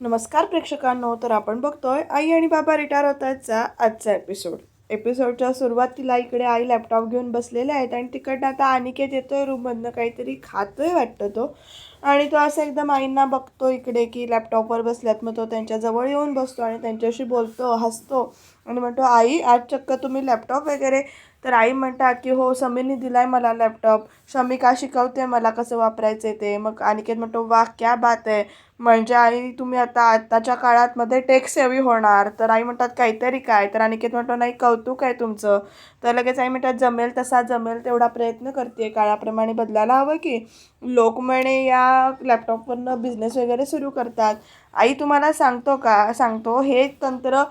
नमस्कार प्रेक्षकांनो तर आपण बघतोय आई आणि बाबा रिटायर होत आहेतचा आजचा एपिसोड एपिसोडच्या सुरुवातीला इकडे आई लॅपटॉप घेऊन बसलेले आहेत आणि तिकडनं आता अनिकेत येतोय रूममधनं काहीतरी खातोय वाटतं तो. आणि तो असं एकदम आईंना बघतो इकडे की लॅपटॉपवर बसल्यात मग तो त्यांच्याजवळ येऊन बसतो आणि त्यांच्याशी बोलतो हसतो आणि म्हणतो आई आज चक्क तुम्ही लॅपटॉप वगैरे तर आई म्हणतात की हो समीरने आहे मला लॅपटॉप शमिका शिकवते मला कसं वापरायचं ते? मग अनिकेत म्हणतो वा क्या बात आहे. म्हणजे आई तुम्ही आता आत्ताच्या काळातमध्ये टेक सेवी होणार. तर आई म्हणतात काहीतरी काय? तर अनिकेत म्हणतो नाही कौतुक आहे तुमचं. तर लगेच आई म्हणतात जमेल तसा जमेल तेवढा प्रयत्न करते काळाप्रमाणे बदलायला हवं की? लोक म्हणे या लॅपटॉपवरनं बिझनेस वगैरे सुरू करतात. आई तुम्हाला सांगतो का? सांगतो हे तंत्र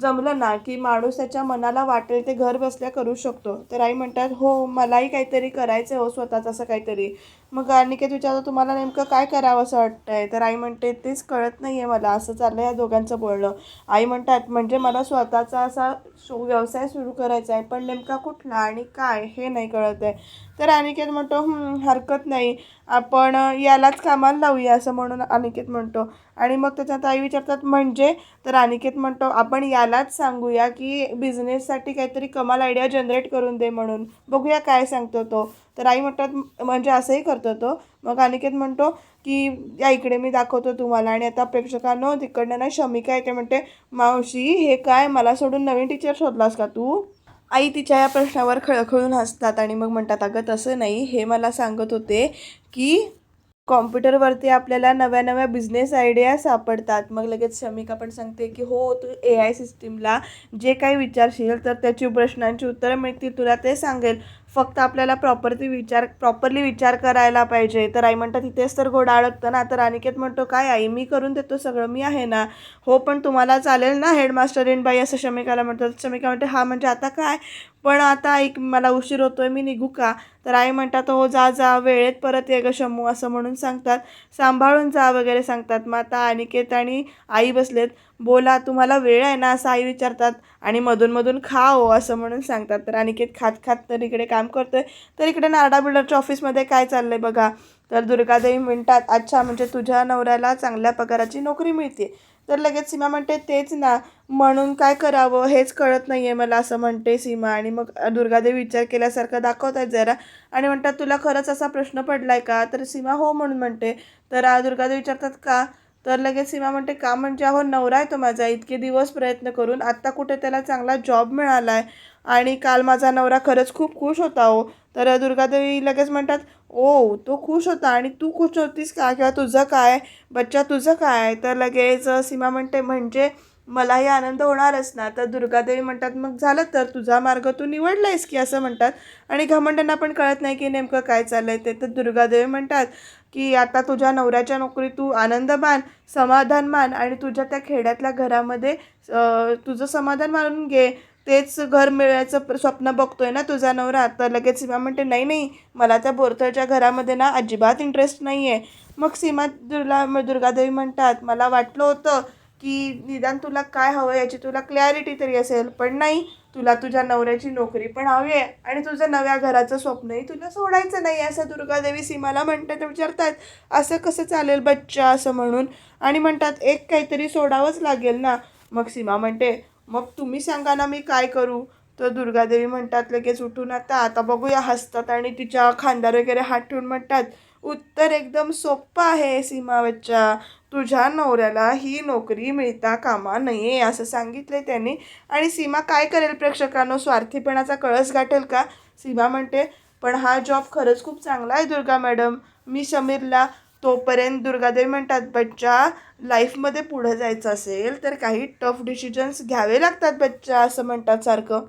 जमलं ना की माणूस त्याच्या मनाला वाटेल ते घर बसल्या करू शकतो. तर आई म्हणतात हो मलाही काहीतरी करायचं आहे हो स्वतःच असं काहीतरी. मग अनिकेत विचारतो तुम्हाला नेमकं काय करावं असं वाटतंय? तर आई म्हणते तेच कळत नाही आहे मला असं चाललं या दोघांचं बोलणं. आई म्हणतात म्हणजे मला स्वतःचा असा शो व्यवसाय सुरू करायचा आहे पण नेमका कुठला आणि काय हे नाही कळत आहे. तर अनिकेत म्हणतो हरकत नाही आपण यालाच कामाला लावूया असं म्हणून अनिकेत म्हणतो. आणि मग त्याच्यात आई विचारतात म्हणजे? तर अनिकेत म्हणतो आपण यालाच सांगूया की बिझनेससाठी काहीतरी कमाल आयडिया जनरेट करून दे म्हणून. बघूया काय सांगतो तो. तर आई म्हणतात म्हणजे असंही करतो तो. मग अनिकेत म्हणतो की या इकडे मी दाखवतो तुम्हाला. आणि आता प्रेक्षकांनो तिकडनं ना शमिका येते म्हणते मावशी हे काय? मला सोडून नवीन टीचर शोधलास का तू? आई तिच्या या प्रश्नावर खळखळून हसतात आणि मग म्हणतात अगं तसं नाही. हे मला सांगत होते की कॉम्प्युटरवरती आपल्याला नव्या नव्या बिझनेस आयडिया सापडतात. मग लगेच शमिका पण सांगते की हो तू ए आय सिस्टीमला जे काही विचारशील तर त्याची प्रश्नांची उत्तरं मिळतील तुला ते सांगेल. फक्त आपल्याला प्रॉपरली विचार प्रॉपरली विचार करायला पाहिजे. तर आई म्हणतात तिथेच तर घोडा अडकतं ना. तर अनिकेत म्हणतो काय आई मी करून देतो सगळं मी आहे ना. हो पण तुम्हाला चालेल ना हेडमास्टर इन बाई असं शमिकाला म्हणतात. शमिका म्हणते हा म्हणजे आता काय? पण आता ऐक मला उशीर होतोय मी निघू का? तर आई म्हणतात हो जा जा वेळेत परत ये ग शमू असं म्हणून सांगतात. सांभाळून जा वगैरे सांगतात. मग आता अनिकेत आणि आई बसलेत. बोला तुम्हाला वेळ आहे ना असं आई विचारतात आणि मधून खा हो असं म्हणून सांगतात. तर अनिकेत खात खात तर इकडे काम करतोय. तर इकडे नारडा बिल्डरच्या ऑफिसमध्ये काय चाललंय बघा? तर दुर्गादेवी म्हणतात अच्छा म्हणजे तुझ्या नवऱ्याला चांगल्या पगाराची नोकरी मिळते. तर लगेच सीमा म्हणते तेच ना म्हणून काय करावं? हेच कळत नाही आहे मला असं म्हणते सीमा. आणि मग दुर्गादेवी विचार केल्यासारखं दाखवत आहेत जरा. आणि म्हणतात तुला खरंच असा प्रश्न पडला आहे का? तर सीमा हो म्हणून म्हणते. तर दुर्गादेवी विचारतात का? तर लगेच सीमा म्हणते का म्हणजे अहो नवरा आहे तो माझा इतके दिवस प्रयत्न करून आत्ता कुठे त्याला चांगला जॉब मिळाला आहे आणि काल माझा नवरा खरंच खूप खुश होता हो. तर दुर्गादेवी लगेच म्हणतात ओ तो खुश होता आणि तू खुश होतीस का? किंवा तुझं काय? बच्चा तुझं काय? तर लगेच सीमा म्हणते म्हणजे मलाही आनंद होणारच ना तर दुर्गादेवी म्हणतात मग झालं तर तुझा मार्ग तू निवडलायस की? असं म्हणतात. आणि घमंडांना पण कळत नाही की नेमकं काय चाललंय ते. तर दुर्गादेवी म्हणतात की आता तुझ्या नवऱ्याच्या नोकरी तू आनंद मान समाधान मान आणि तुझ्या त्या खेड्यातल्या घरामध्ये तुझं समाधान मानून घे. तेच घर मिळायचं स्वप्न बघतोय ना तुझा नवरा? तर लगेच सीमा म्हणते नाही नाही. मला त्या बोरथळच्या घरामध्ये ना अजिबात इंटरेस्ट नाही आहे मग सीमा दुर्ला दुर्गादेवी म्हणतात मला वाटलं होतं की निदान तुला काय हवं याची तुला क्लॅरिटी तरी असेल. पण नाही तुला तुझ्या नवऱ्याची नोकरी पण हवी आहे आणि तुझं नव्या घराचं स्वप्नही तुला सोडायचं नाही असं दुर्गादेवी सीमाला म्हणतात विचारतात. असं कसं चालेल बच्चा असं म्हणून. आणि म्हणतात एक काहीतरी सोडावंच लागेल ना. मग सीमा म्हणते मग तुम्ही सांगा ना मी काय करू? तर दुर्गादेवी म्हणतात लगेच उठून आता आता बघूया हसतात आणि तिच्या खांद्यावर वगैरे हात ठेवून म्हणतात उत्तर एकदम सोपं आहे सीमा बच्चा. तुझ्या नवऱ्याला ही नोकरी मिळता कामा नये असं सांगितले त्यांनी. आणि सीमा काय करेल प्रेक्षकांनो? स्वार्थीपणाचा कळस गाठेल का? सीमा म्हणते पण हा जॉब खरंच खूप चांगला आहे दुर्गा मॅडम मी समीरला तोपर्यंत दुर्गादेवी म्हणतात बच्चा लाईफमध्ये पुढं जायचं असेल तर काही टफ डिसिजन्स घ्यावे लागतात बच्चा असं म्हणतात सारखं.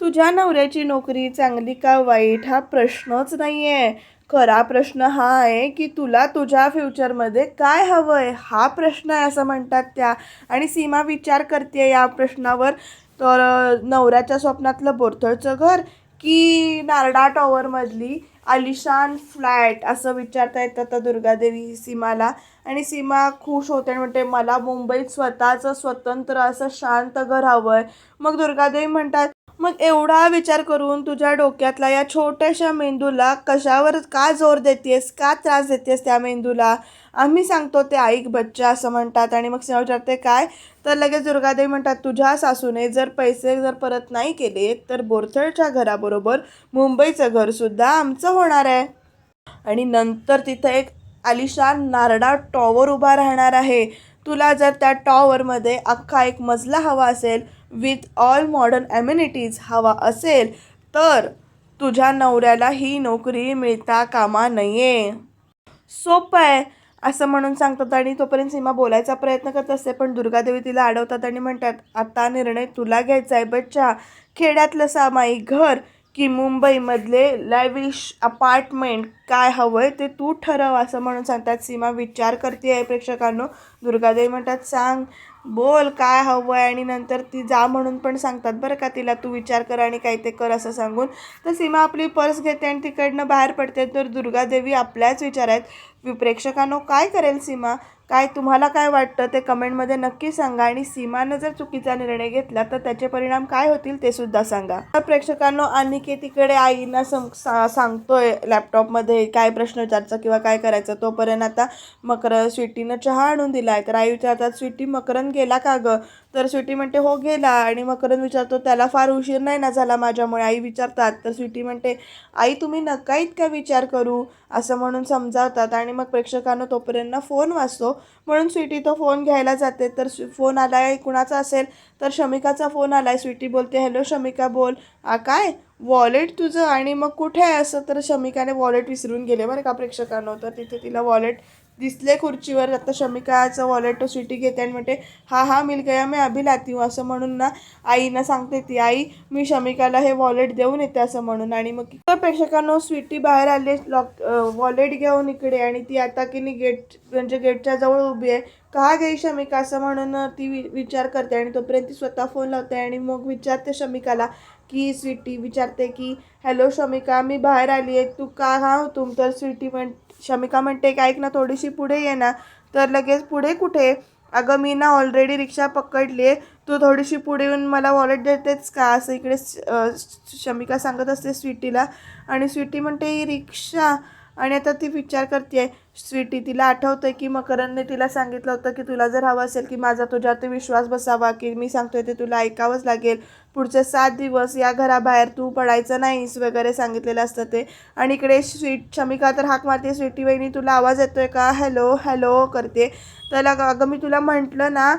तुझ्या नवऱ्याची नोकरी चांगली का वाईट? हा प्रश्नच नाही आहे खरा प्रश्न हा आहे की तुला तुझ्या फ्युचरमध्ये काय हवं आहे हा प्रश्न आहे असं म्हणतात त्या. आणि सीमा विचार करते या प्रश्नावर. तर नवऱ्याच्या स्वप्नातलं बोरथळचं घर की नारडा टॉवरमधली आलिशान फ्लॅट असं विचारता येतं तर दुर्गादेवी सीमाला. आणि सीमा खुश होते आणि म्हणते मला मुंबईत स्वतःचं स्वतंत्र असं शांत घर हवं आहे मग दुर्गादेवी म्हणतात मग एवढा विचार करून तुझ्या डोक्यातला या छोट्याशा मेंदूला कशावर का जोर देतेस का त्रास देतेस त्या मेंदूला? आम्ही सांगतो ते ऐक बच्चा असं म्हणतात. आणि मग सिंह विचारते काय? तर लगेच दुर्गादेवी म्हणतात तुझ्या सासूने जर पैसे जर परत नाही केले तर बोरथळच्या घराबरोबर मुंबईचं घरसुद्धा आमचं होणार आहे. आणि नंतर तिथं एक आलिशान नारडा टॉवर उभा राहणार आहे. तुला जर त्या टॉवरमध्ये अख्खा एक मजला हवा असेल विथ ऑल मॉडर्न ॲम्युनिटीज हवा असेल तर तुझ्या नवऱ्याला ही नोकरी मिळता कामा नये. सोपं आहे असं म्हणून सांगतात आणि तोपर्यंत सीमा बोलायचा प्रयत्न करत असते पण दुर्गादेवी तिला अडवतात आणि म्हणतात आता निर्णय तुला घ्यायचा आहे बच्चा. खेड्यातलं सामायिक घर की मुंबईमधले लॅविश अपार्टमेंट काय हवं आहे ते तू ठरव असं म्हणून सांगतात. सीमा विचार करते आहे प्रेक्षकांनो दुर्गादेवी म्हणतात सांग बोल काय हवं आहे आणि नंतर ती जा म्हणून पण सांगतात बरं का तिला तू विचार कर आणि काय ते कर असं सांगून. तर सीमा आपली पर्स घेते आणि तिकडनं बाहेर पडते. तर दुर्गादेवी आपल्याच विचारात आहेत प्रेक्षकांनो काय करेल सीमा? काय तुम्हाला काय वाटतं ते कमेंटमध्ये नक्की सांगा आणि सीमानं जर चुकीचा निर्णय घेतला तर त्याचे परिणाम काय होतील ते सुद्धा सांगा. तर प्रेक्षकांनो अनिकेतीकडे आईना सम सा सांगतोय लॅपटॉपमध्ये काय प्रश्न विचारचा किंवा काय करायचं तोपर्यंत आता मकर स्वीटीनं चहा आणून दिला आहे तर आई विचारतात स्वीटी मकरन गेला का गं? तर स्वीटी म्हणते हो गेला. आणि मकरन विचारतो त्याला फार उशीर नाही ना झाला माझ्यामुळे? आई विचारतात. तर स्वीटी म्हणते आई तुम्ही नका इतका विचार करू. असं म्हणून समजावतात. आणि मग प्रेक्षकांना तोपर्यंत फोन वाचतो म्हणून स्वीटी तो फोन घ्यायला जाते. तर फोन आला आहे कुणाचा असेल तर शमिकाचा फोन आला आहे स्वीटी बोलते हॅलो शमिका बोल. आ काय? वॉलेट तुझं? आणि मग कुठे आहे असं? तर शमिकाने वॉलेट विसरून गेले बरं का प्रेक्षकांनो. तर तिथे तिला वॉलेट दिसले खुर्चीवर. आता शमिकाचं वॉलेट स्वीटी घेते आणि म्हणते हा हा मिल गया मैं अभि लाती हूँ असं म्हणून ना आईनं सांगते ती आई मी शमिकाला हे वॉलेट देऊन येते असं म्हणून. आणि मग तर प्रेक्षकांनो स्वीटी बाहेर आली लॉक वॉलेट घेऊन इकडे आणि ती आता की नाही गेट म्हणजे गेटच्या जवळ उभी आहे. का गई शमिका? असं म्हणून ती वि विचार करते आणि तोपर्यंत ती स्वतः फोन लावते आणि मग विचारते शमिकाला की स्वीटी विचारते की हॅलो शमिका मी बाहेर आली आहे. तू का हा तुम तर स्वीटी म्हण शमिका म्हणते की ऐक ना थोडीशी पुढे ये ना. तर लगेच पुढे कुठे? अगं मी ना ऑलरेडी रिक्षा पकडली आहे. तू थोडीशी पुढे येऊन मला वॉलेट देतेच का? असं इकडे शमिका सांगत असते स्वीटीला. आणि स्वीटी म्हणते ही रिक्षा आणि आता ती विचार करते स्वीटी तिला आठवतं आहे की मकरनने तिला सांगितलं होतं की तुला जर हवं असेल की माझा तुझ्यावरती विश्वास बसावा की मी सांगतोय ते तुला ऐकावंच लागेल. पुढचे सात दिवस या घराबाहेर तू पडायचं नाहीस वगैरे सांगितलेलं असतं ते. आणि इकडे स्वीट शमिका तर हाक मारते स्वीटी वहिनी तुला आवाज येतोय का? हॅलो हॅलो करते तर अगं मी तुला म्हटलं ना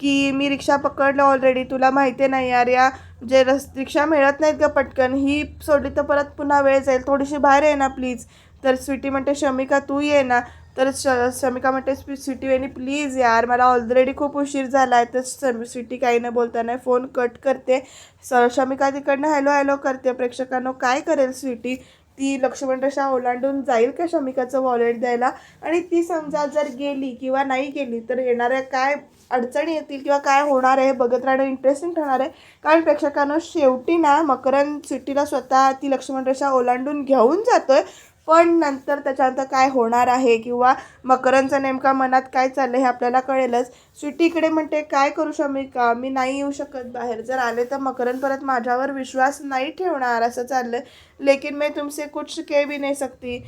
की मी रिक्षा पकडलं ऑलरेडी तुला माहिती नाही यार या जे रस रिक्षा मिळत नाहीत का पटकन. ही सोडली तर परत पुन्हा वेळ जाईल. थोडीशी बाहेर आहे ना प्लीज तर स्वीटी म्हणते शमिका तू ये ना. तर श शमिका म्हणते स्वीटी वेणी प्लीज यार मला ऑलरेडी खूप उशीर झाला आहे तर सम स्वीटी काही न बोलताना फोन कट करते. स शमिका तिकडनं हॅलो हॅलो करते. प्रेक्षकांनो काय करेल स्वीटी? ती लक्ष्मण रेषा ओलांडून जाईल का शमिकाचं वॉलेट द्यायला? आणि ती समजा जर गेली किंवा नाही गेली तर येणाऱ्या काय अडचणी येतील किंवा काय होणार आहे? बघत राहणं इंटरेस्टिंग ठरणार आहे. कारण प्रेक्षकांनो शेवटी ना मकरन सिटीला स्वतः ती लक्ष्मण रेषा ओलांडून घेऊन जातोय. पण नंतर त्याच्यानंतर काय होणार आहे किंवा मकरांचं नेमका मनात काय चाललं हे आपल्याला कळेलच. स्वीटी इकडे म्हणते काय करू शमिका? मी नाही येऊ शकत बाहेर. जर आले तर मकरन परत माझ्यावर विश्वास नाही ठेवणार असं चाललं लेकिन मी तुमसे कुछ के भी नाही सकती.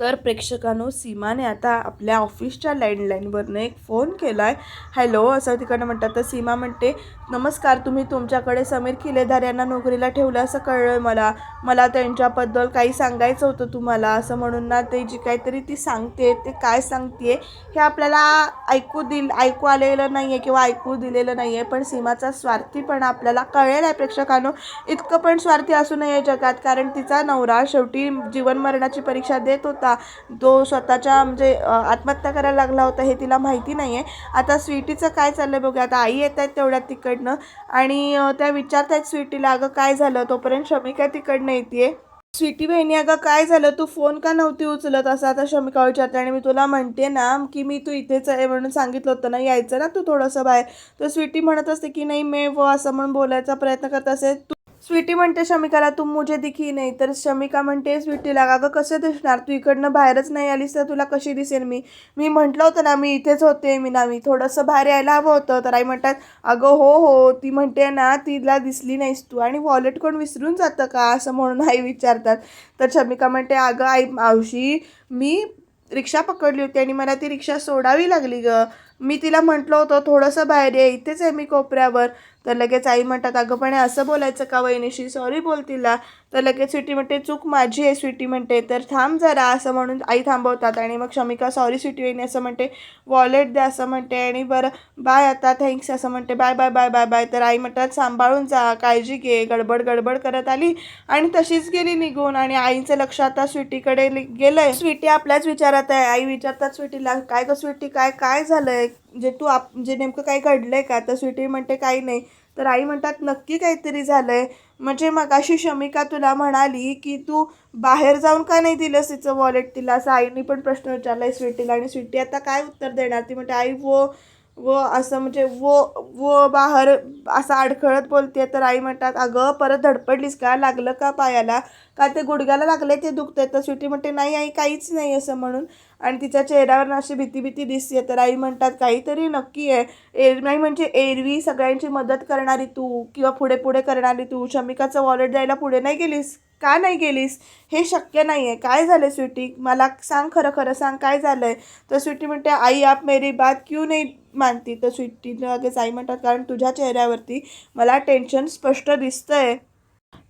तर प्रेक्षकांनो सीमाने आता आपल्या ऑफिसच्या लँडलाईनवरनं एक फोन केला आहे हॅलो असं तिकडनं म्हणतात. तर सीमा म्हणते नमस्कार तुम्ही तुमच्याकडे समीर खिलेदार यांना नोकरीला ठेवलं असं कळलं आहे मला. मला त्यांच्याबद्दल काही सांगायचं होतं तुम्हाला असं म्हणून ना ते जी काहीतरी ती सांगते ते काय सांगते हे आपल्याला ऐकू दिल ऐकू आलेलं नाही आहे किंवा ऐकू दिलेलं नाही आहे पण सीमाचा स्वार्थीपणा आपल्याला कळेल आहे प्रेक्षकांनो. इतकं पण स्वार्थी असू नये जगात कारण तिचा नवरा शेवटी जीवन मरणाची परीक्षा देत होता. तो स्वतःच्या म्हणजे आत्महत्या करायला लागला होता हे तिला माहिती नाही आहे आता स्वीटीचं काय चाललं बघूया. आता आई येत आहेत तेवढ्या तेवढ्यात तिकडनं. आणि त्या विचारत आहेत स्वीटीला अगं काय झालं? तोपर्यंत शमिका तिकडनं येते स्वीटी बहिणी अगं काय झालं? तू फोन का नव्हती उचलत? असं आता शमिका विचारते. आणि मी तुला म्हणते ना की मी तू इथेच आहे म्हणून सांगितलं होतं ना यायचं ना तू थोडंसं बाहेर? तर स्वीटी म्हणत असते की नाही मे व असं म्हणून बोलायचा प्रयत्न करत असेल. तू स्वीटी म्हणते शमिकाला तू मुझे दिखी नाही. तर शमिका म्हणते स्वीटीला अगं कसं दिसणार? तू इकडनं बाहेरच नाही आलीस तर तुला कशी दिसेल मी? मी म्हटलं होतं ना मी इथेच होते मी ना मी थोडंसं बाहेर यायला हवं होतं. तर आई म्हणतात अगं हो हो ती म्हणते ना तिला दिसली नाहीस तू. आणि वॉलेट कोण विसरून जातं का? असं म्हणून आई विचारतात. तर शमिका म्हणते अगं आई मावशी मी रिक्षा पकडली होती आणि मला ती रिक्षा सोडावी लागली ग. मी तिला म्हटलं होतं थोडंसं बाहेर ये इथेच आहे मी कोपऱ्यावर. तर लगेच आई म्हणतात अगं पण असं बोलायचं का वहिनीशी? सॉरी बोल तिला तर लगेच स्वीटी म्हणते चूक माझी आहे स्वीटी म्हणते. तर थांब जरा असं म्हणून आई थांबवतात आणि मग शमिका सॉरी स्वीटी वहिनी असं म्हणते. वॉलेट द्या असं म्हणते आणि बरं बाय आता थँक्स असं म्हणते. Bye bye bye bye bye तर आई म्हणतात सांभाळून जा काळजी घे गडबड गडबड करत आली आणि तशीच गेली निघून आणि आईचं लक्ष आता स्वीटीकडे गेलं गेलंय. स्वीटी आपल्याच विचारात आहे. आई विचारतात स्वीटीला काय गं स्वीटी काय काय झालंय? जे तू आप जे नेमकं काय घडलंय का? तर स्वीटी म्हणते काही नाही. तर आई म्हणतात नक्की काहीतरी झालं आहे म्हणजे मगाशी शमिका तुला म्हणाली की तू बाहेर जाऊन का नाही दिलंस तिचं वॉलेट तिला? असं आईने पण प्रश्न विचारलाय स्वीटीला आणि स्वीटी आता काय उत्तर देणार? ती म्हणते आई वो व असं म्हणजे वो वो बाहेर असं अडखळत बोलते तर आई म्हणतात अगं परत धडपडलीस का? लागलं का पायाला? का ते गुडघ्याला लागले ते दुखते तर स्वीटी म्हणते नाही आई काहीच नाही असं म्हणून. आणि तिच्या चेहऱ्यावर अशी भीती भीती दिसते. तर आई म्हणतात काहीतरी नक्की आहे. एर नाही म्हणजे एरवी सगळ्यांची मदत करणारी तू किंवा पुढे पुढे करणारी तू. शमिकाचं वॉलेट द्यायला पुढे नाही गेलीस? का नाही गेलीस? हे शक्य नाही आहे. काय झालं स्वीटी मला सांग खरं खरं सांग काय झालं आहे तर स्वीटी म्हणते आई आप मेरी बात क्यू नाही मानती? तर स्वीटीला लगेच आई म्हणतात कारण तुझ्या चेहऱ्यावरती मला टेन्शन स्पष्ट दिसतं आहे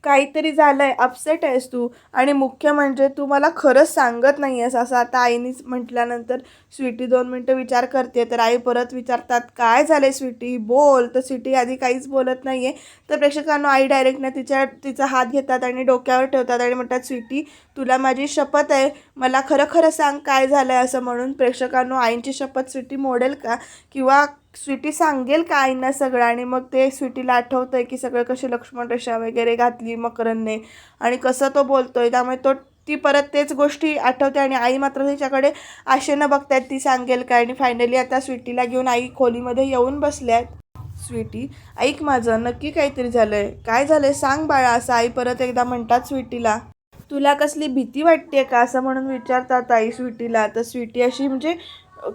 काहीतरी झालंय अपसेट आहेस तू. आणि मुख्य म्हणजे तू मला खरंच सांगत नाही आहेस असं आता आईनीच म्हटल्यानंतर स्वीटी दोन मिनटं विचार करते. तर आई परत विचारतात काय झालंय स्वीटी? बोल. तर स्वीटी आधी काहीच बोलत नाही आहे तर प्रेक्षकांना आई डायरेक्टनं तिच्या तिचा हात घेतात आणि डोक्यावर ठेवतात आणि म्हणतात स्वीटी तुला माझी शपथ आहे. मला खरं खरं सांग काय झालं आहे असं म्हणून. प्रेक्षकांनो आईंची शपथ स्वीटी मोडेल का? किंवा स्वीटी सांगेल का आईंना सगळं आणि मग ते स्वीटीला आठवतं आहे की सगळं कशी लक्ष्मण रेषा वगैरे घातली मकरनने आणि कसं तो बोलतोय. त्यामुळे तो ती परत तेच गोष्टी आठवते आणि आई मात्र तिच्याकडे आशेनं बघतायत ती सांगेल काय. आणि फायनली आता स्वीटीला घेऊन आई खोलीमध्ये येऊन बसल्या आहेत स्वीटी ऐक माझं नक्की काहीतरी झालंय. काय झालंय सांग बाळा असं आई परत एकदा म्हणतात स्वीटीला. तुला कसली भीती वाटते का असं म्हणून विचारतात आई स्वीटीला. तर स्वीटी अशी म्हणजे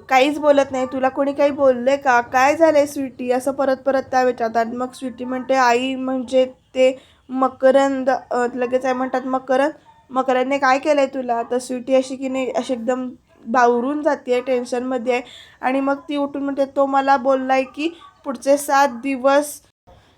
काहीच बोलत नाही. तुला कोणी काही बोलले का? काय झालं आहे स्वीटी? असं परत परत त्या विचारतात. मग स्वीटी म्हणते आई म्हणजे ते मकरंद लगेच आई म्हणतात मकरंद मकरंदने काय केलं आहे तुला? तर स्वीटी अशी की नाही अशी एकदम बावरून जाते आहे टेन्शनमध्ये आहे. आणि मग ती उठून म्हणते तो मला बोललाय की पुढचे सात दिवस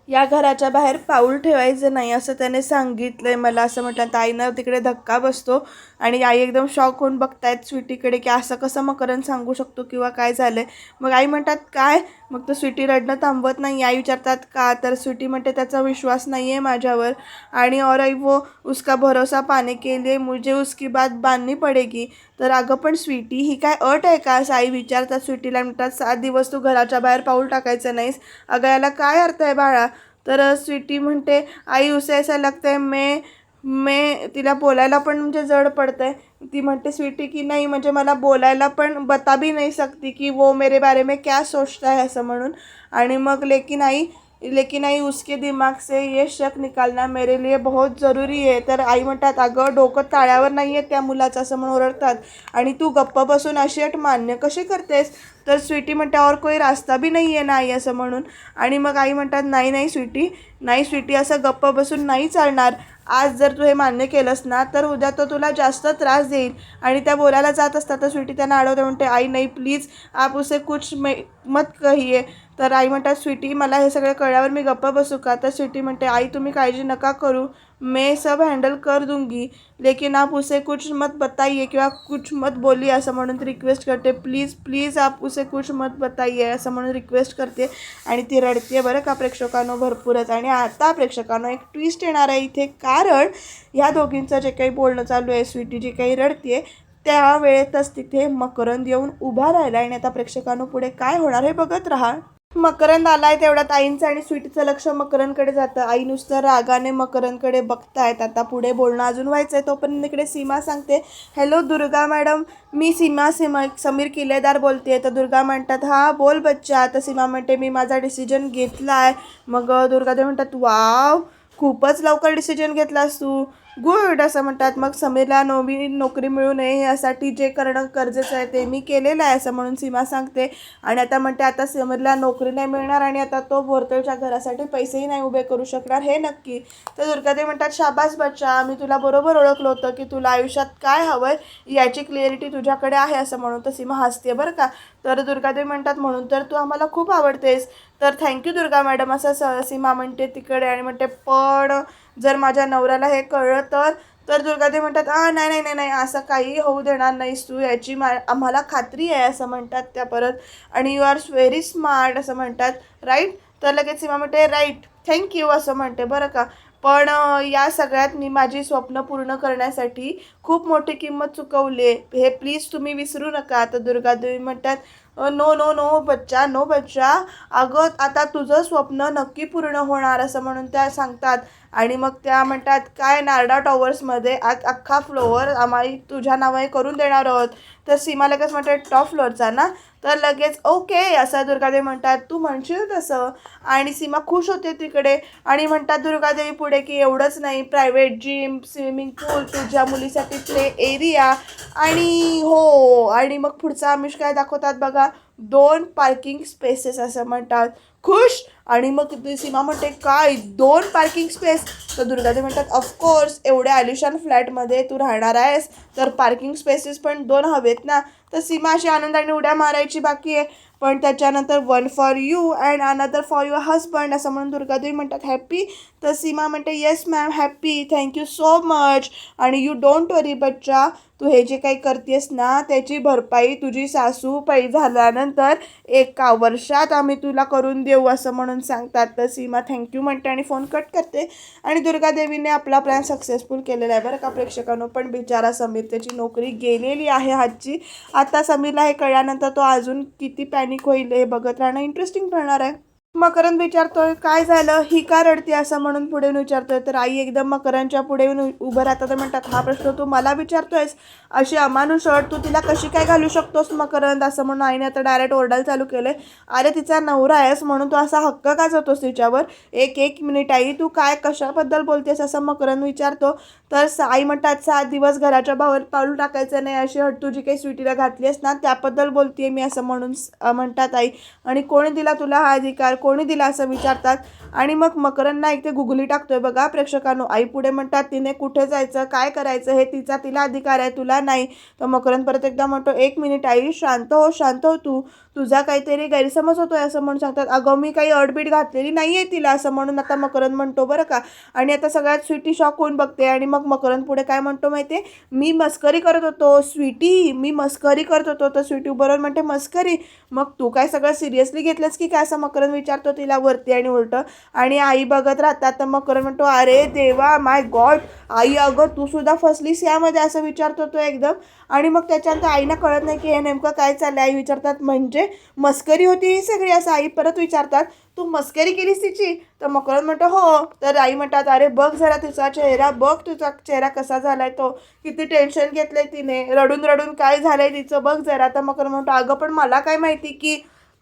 या घराच्या बाहेर पाऊल ठेवायचं नाही असं त्याने सांगितलं आहे मला असं म्हटलं. तर आईनं तिकडे धक्का बसतो. आणि आई एकदम शॉक होऊन बघतायत स्वीटीकडे की असं कसं मकरन सांगू शकतो किंवा काय झालं आहे मग आई म्हणतात काय? मग तर स्वीटी रडणं थांबवत नाही. आई विचारतात का? तर स्वीटी म्हणते त्याचा विश्वास नाही आहे माझ्यावर. आणि और आई वो उसका भरोसा पाने के लिए मुझे उसकी बात बांधनी पडेगी. तर अगं पण स्वीटी ही काय अट आहे का? असं आई विचारतात स्वीटीला. म्हणतात सात दिवस तू घराच्या बाहेर पाऊल टाकायचं नाहीस. अगं याला काय अर्थ आहे बाळा? तर स्वीटी म्हणते आई उसे ऐसा लगता है मैं मे तिला बोलायला पण म्हणजे जड पडतंय. ती म्हणते स्वीटी की नाही म्हणजे मला बोलायला पण बता भी नहीं सकती की वो मेरे बारे में क्या सोचता है असं म्हणून. आणि मग लेकिन आई लेकिन आई उसके दिमाग से ये शक निकालना मेरे लिए बहुत ज़रूरी आहे तर आई म्हणतात अगं डोकं ताळ्यावर नाही आहे त्या मुलाचं असं म्हणून ओरडतात. आणि तू गप्प बसून अशी अट मान्य कशी करतेस? तर स्वीटी म्हणते और कोई रास्ता बी नाही आहे ना आई असं म्हणून. आणि मग आई म्हणतात नाही नाही स्वीटी नाही स्वीटी असं गप्प बसून नाही चालणार. आज जर तू हे मान्य केलंस ना तर उद्या तो तुला जास्त त्रास देईल. आणि त्या बोलायला जात असतात तर स्वीटी त्यांना अडवते म्हणते आई नाही प्लीज आप उसे कुछ मे मत कहिये तर आई म्हणतात स्वीटी मला हे सगळं कळल्यावर मी गप्प बसू का? तर स्वीटी म्हणते आई तुम्ही काळजी नका करू. मैं सब हँडल कर दूंगी लेकिन आप उसे कुछ मत बताइए किंवा कुछ मत बोलिए असं म्हणून ती रिक्वेस्ट करते प्लीज प्लीज आप उसे कुछ मत बताइए असं म्हणून रिक्वेस्ट करते आणि ती रडते बरं का प्रेक्षकांनो भरपूरच. आणि आता प्रेक्षकांनो एक ट्विस्ट येणार आहे इथे. कारण ह्या दोघींचं जे काही बोलणं चालू आहे स्वीटी जी काही रडते त्या वेळेतच तिथे मकरंद येऊन उभा राहिला आणि आता प्रेक्षकांनो पुढे काय होणार हे बघत राहा. मकरंद आलाय तेवढ्यात आईंचं आणि स्वीटीचं लक्ष मकरंदकडे जातं. आई नुसतं रागाने मकरंदकडे बघतायत. आता पुढे बोलणं अजून व्हायचं आहे तोपर्यंत इकडे सीमा सांगते. हॅलो दुर्गा मॅडम मी सीमा सीमा समीर किल्लेदार बोलते तर दुर्गा म्हणतात हा बोल बच्चा. तर सीमा म्हणते मी माझा डिसिजन घेतला आहे मग दुर्गादेव म्हणतात वाव खूपच लवकर डिसिजन घेतलास तू. गुड असं म्हणतात. मग समीरला नवी नोकरी मिळू नये यासाठी जे करणं गरजेचं आहे ते मी केलेलं आहे असं म्हणून सीमा सांगते. आणि आता म्हणते आता समीरला नोकरी नाही मिळणार आणि आता तो बोरतळच्या घरासाठी पैसेही नाही उभे करू शकणार. हे नक्की. तर दुर्गादेवी म्हणतात शाबास बच्चा मी तुला बरोबर ओळखलं होतं की तुला आयुष्यात काय हवं याची क्लिअरिटी तुझ्याकडे आहे असं म्हणून. तर सीमा हसते बरं का. तर दुर्गादेवी म्हणतात म्हणून तर तू आम्हाला खूप आवडतेस. तर थँक्यू दुर्गा मॅडम असं स सीमा म्हणते तिकडे आणि म्हणते पण जर माझ्या नवऱ्याला हे कळलं तर तर दुर्गादेवी म्हणतात आ नाही नाही नाही नाही असं काही होऊ देणार नाहीस तू याची मा आम्हाला खात्री आहे असं म्हणतात त्या परत. आणि यू आर व्हेरी स्मार्ट असं म्हणतात. राईट तर लगेच सीमा म्हणते राईट थँक्यू असं म्हणते बरं का. पण या सगळ्यात मी माझी स्वप्न पूर्ण करण्यासाठी खूप मोठी किंमत चुकवली आहे. हे प्लीज तुम्ही विसरू नका. आता दुर्गादेवी म्हणतात नो नो नो बच्चा नो बच्चा. अगं आता तुझं स्वप्न नक्की पूर्ण होणार असं म्हणून त्या सांगतात. आणि मग त्या म्हणतात काय नारडा टॉवर्समध्ये आज अख्खा फ्लोअर आम्हाला तुझ्या नावाने करून देणार आहोत. तर सीमा लगेच म्हणतात टॉप फ्लोअरचा ना? तर लगेच ओके असं दुर्गादेवी म्हणतात तू म्हणशील तसं. आणि सीमा खुश होते तिकडे आणि म्हणतात दुर्गादेवी पुढे की एवढंच नाही प्रायव्हेट जिम स्विमिंग पूल तुझ्या मुलीसाठी प्ले एरिया आणि हो आणि मग पुढचा आमिष काय दाखवतात बघा? दोन पार्किंग स्पेसेस असं म्हणतात. खुश आणि मग सीमा म्हणते काय? दोन पार्किंग स्पेस तर दुर्गादेवी म्हणतात ऑफकोर्स एवढ्या आलिशान फ्लॅटमध्ये तू राहणार आहेस तर पार्किंग स्पेसेस पण दोन हवेत ना. तर सीमा अशी आनंदाने उड्या मारायची बाकी आहे. पण त्याच्यानंतर one for you and another for your husband असं म्हणून दुर्गादेवी म्हणतात हॅप्पी तर सीमा म्हणते yes ma'am happy thank you so much आणि यू डोंट वरी बच्चा. तू हे जे काही करतेस ना त्याची भरपाई तुझी सासू पै झाल्यानंतर एका वर्षात आम्ही तुला करून देऊ असं म्हणून सांगतात तर सीमा थँक्यू म्हणते आणि फोन कट करते. आणि दुर्गादेवीने आपला प्लॅन सक्सेसफुल केलेला आहे बरं का प्रेक्षकांनो. पण बिचारा समीर त्याची नोकरी गेलेली आहे हातची आता समीरला हे कळल्यानंतर तो अजून किती पॅनिक होईल हे बघत राहणं इंटरेस्टिंग ठरणार आहे. मकरंद विचारतोय काय झालं? ही का रडते असं म्हणून पुढे येऊन विचारतोय? तर आई एकदम मकरांच्या पुढे येऊन उभं राहतात म्हणतात हा प्रश्न तू मला विचारतोयस? अशी अमानुष अट तू तिला कशी काय घालू शकतोस मकरंद? असं म्हणून आईने आता डायरेक्ट ओरडायला चालू केलंय. अरे तिचा नवरा आहेस म्हणून तू असा हक्क का जातोस तिच्यावर? एक एक मिनिट आई तू काय कशाबद्दल बोलतेस? असं मकरंद विचारतो. तर आई म्हणतात सात दिवस घराच्या बाहेर पाऊल टाकायचं नाही अशी हट तू जी काही स्वीटीला घातली आहेस ना त्याबद्दल बोलतेय मी असं म्हणून म्हणतात आई. आणि कोणी दिला तुला हा अधिकार? कोणी दिला असं विचारतात? आणि मग मकरंदना एक ते गुगली टाकतोय बघा प्रेक्षकांनो आई पुढे म्हणतात तिने कुठे जायचं? काय करायचं? हे तिचा तिला अधिकार आहे तुला नाही. तर मकरंद परत एकदा म्हणतो एक मिनिट आई शांत हो शांत हो तू. तुझा काहीतरी गैरसमज होतोय असं म्हणून सांगतात. अगं मी काही अडबीट घातलेली नाही आहे तिला असं म्हणून आता मकरंद म्हणतो बरं का. आणि आता सगळ्यात स्वीटी शॉक होऊन बघते? आणि मग मकरंद पुढे काय म्हणतो माहिती आहे मी मस्करी करत होतो स्वीटी मी मस्करी करत होतो. तर स्वीटी बरोबर म्हणते मस्करी? मग तू काय सगळं सिरियसली घेतलंस की काय? असं मकरंद विचारतो तिला वरती आणि उलटं. आणि आई बघत राहतात. तर मकर म्हणतो अरे देवा माय गॉड आई अगं तू सुद्धा फसलीस यामध्ये असं विचारतो तो एकदम. आणि मग त्याच्यानंतर आईना कळत नाही की हे नेमकं काय चाललं आई विचारतात म्हणजे मस्करी होती ही सगळी? असं आई परत विचारतात तू मस्करी केलीस तिची? तर मकरंद म्हणतो हो. तर आई म्हणतात अरे बघ जरा तिचा चेहरा बघ तुझा चेहरा कसा झालाय तो. किती टेन्शन घेतलंय तिने. रडून रडून काय झालंय तिचं बघ जरा. तर मकरंद म्हणतो अगं पण मला काय माहिती की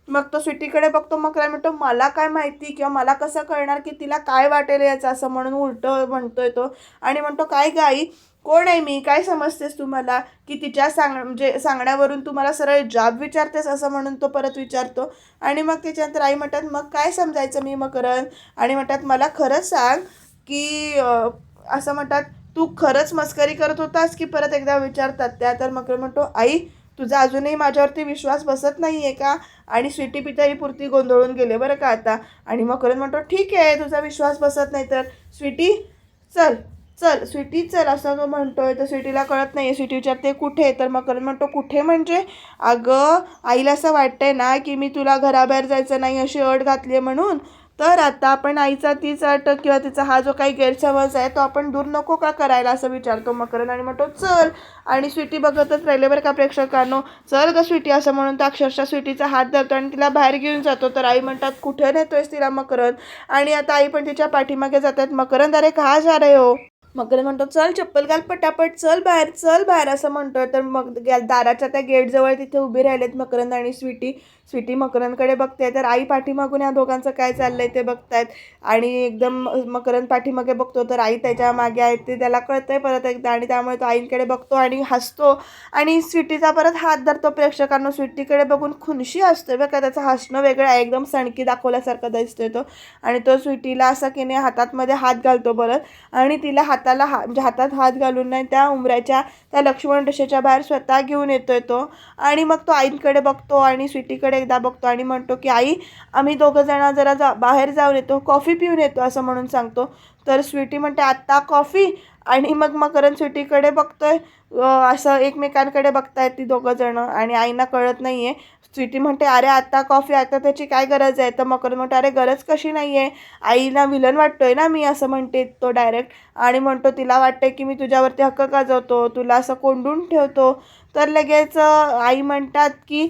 मग तो स्वीटीकडे बघतो मग काय म्हणतो मला काय माहिती किंवा मला कसं कळणार की तिला काय वाटेल याचं? असं म्हणून उलटं म्हणतोय तो. आणि म्हणतो काय गाई कोण आहे मी? काय समजतेस तुम्हाला की तिच्या सांग म्हणजे सांगण्यावरून तू मला सरळ जॉब विचारतेस? असं म्हणून तो परत विचारतो. आणि मग त्याच्यानंतर आई म्हणतात मग काय समजायचं मी मग आणि म्हणतात मला खरंच सांग की असं म्हणतात तू खरंच मस्करी करत होतास की परत एकदा विचारतात त्या? तर मग म्हणतो आई तुझा अजूनही माझ्यावरती विश्वास बसत नाही आहे का? आणि स्वीटी पितारी पुरती गोंधळून गेले बरं का आता? आणि मग करण म्हणतो ठीक आहे तुझा विश्वास बसत नाही तर. स्वीटी चल चल स्वीटी चल असं तो म्हणतोय. तर स्वीटीला कळत नाही आहे स्वीटी विचारते कुठे? तर मग करण म्हणतो कुठे म्हणजे? अगं आईला असं वाटतंय ना की मी तुला घराबाहेर जायचं नाही अशी अट घातली आहे म्हणून. तर आता आपण आईचा तीच अट किंवा तिचा हा जो काही गैरसमज आहे तो आपण दूर नको का करायला असं विचारतो मकरन आणि म्हणतो चल. आणि स्वीटी बघतच राहिले बरं का प्रेक्षकांनो. चल ग स्वीटी असं म्हणून तो अक्षरशः स्वीटीचा हात धरतो आणि तिला बाहेर घेऊन जातो. तर आई म्हणतात कुठे नेतोयस तिला मकरन आणि आता आई पण तिच्या पाठीमागे जातात. मकरंद अरे का जा रे हो? मकर म्हणतो चल चप्पल घाल पटापट. चल बाहेर चल बाहेर असं म्हणतोय तर मग गे- दाराच्या त्या गेटजवळ तिथे उभी राहिलेत मकरंद आणि स्वीटी. स्वीटी मकरंदकडे बघते तर आई पाठीमागून या दोघांचं काय चाललं आहे ते बघतायत. आणि एकदम मकरंद पाठीमागे बघतो तर आई त्याच्यामागे आहे ते त्याला कळतंय परत एकदा. आणि त्यामुळे तो आईंकडे बघतो आणि हसतो. आणि स्वीटीचा परत हात धरतो प्रेक्षकांना. स्वीटीकडे बघून खुनशी असतोय बघा त्याचं हसणं वेगळं आहे. एकदम सणकी दाखवल्यासारखं दिसतोय तो. आणि तो स्वीटीला असं की नाही हातातमध्ये हात घालतो परत. आणि तिला हाताला हा म्हणजे हातात हात घालून नाही त्या उमऱ्याच्या त्या लक्ष्मण रेषेच्या बाहेर स्वतः घेऊन येतोय तो. आणि मग तो आईंकडे बघतो आणि स्वीटीकडे एकदा बघतो आणि म्हणतो की आई आम्ही दोघंजणं जरा जा बाहेर जाऊन येतो कॉफी पिऊन येतो असं म्हणून सांगतो. तर स्वीटी म्हणते आत्ता कॉफी आणि मग मकरन स्वीटीकडे बघतोय. असं एकमेकांकडे बघतायत ती दोघंजणं आणि आईना कळत नाही आहे स्वीटी म्हणते अरे आत्ता कॉफी आता त्याची काय गरज आहे? तर मकरन म्हणतो अरे गरज कशी नाही आहे आईला विलन वाटतोय ना मी असं म्हणते तो डायरेक्ट आणि म्हणतो तिला वाटतंय की मी तुझ्यावरती हक्क गाजवतो तुला असं कोंडून ठेवतो. तर लगेच आई म्हणतात की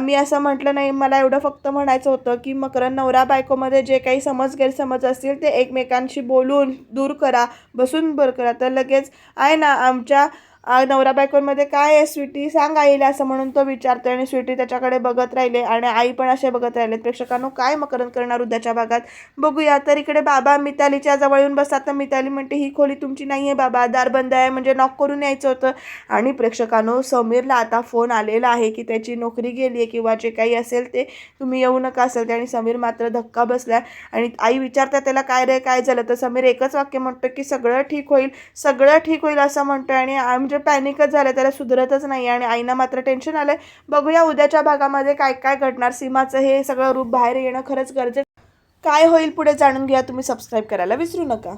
मी असं म्हटलं नाही मला एवढं फक्त म्हणायचं होतं की मकर नवरा बायकोमध्ये जे काही समज गैरसमज असतील ते एकमेकांशी बोलून दूर करा बसून बरं करा. तर लगेच आहे ना आमच्या नवरा बायकोंमध्ये काय आहे स्वीटी? सांग आईला असं म्हणून तो विचारतोय आणि स्वीटी त्याच्याकडे बघत राहिले आणि आई पण असे बघत राहिले प्रेक्षकांनो काय मकरण करणार उद्याच्या भागात? बघूया. तर इकडे बाबा मितालीच्या जवळ येऊन बसतात. तर मिताली म्हणते ही खोली तुमची नाही आहे बाबा. दार बंद आहे. म्हणजे नॉक करून यायचं होतं. आणि प्रेक्षकांनो समीरला आता फोन आलेला आहे की त्याची नोकरी गेली आहे किंवा जे काही असेल ते तुम्ही येऊ नका असेल ते. आणि समीर मात्र धक्का बसला आणि आई विचारतात त्याला काय रे? काय झालं? तर समीर एकच वाक्य म्हणतो की सगळं ठीक होईल. सगळं ठीक होईल असं म्हणतो आणि आम म्हणजे पॅनिकच झालं त्याला सुधरतच नाही आणि आईना मात्र टेन्शन आलंय. बघूया उद्याच्या भागामध्ये काय काय घडणार. सीमाचं हे सगळं रूप बाहेर येणं खरंच गरजेचं. काय होईल पुढे जाणून घ्या. तुम्ही सबस्क्राईब करायला विसरू नका.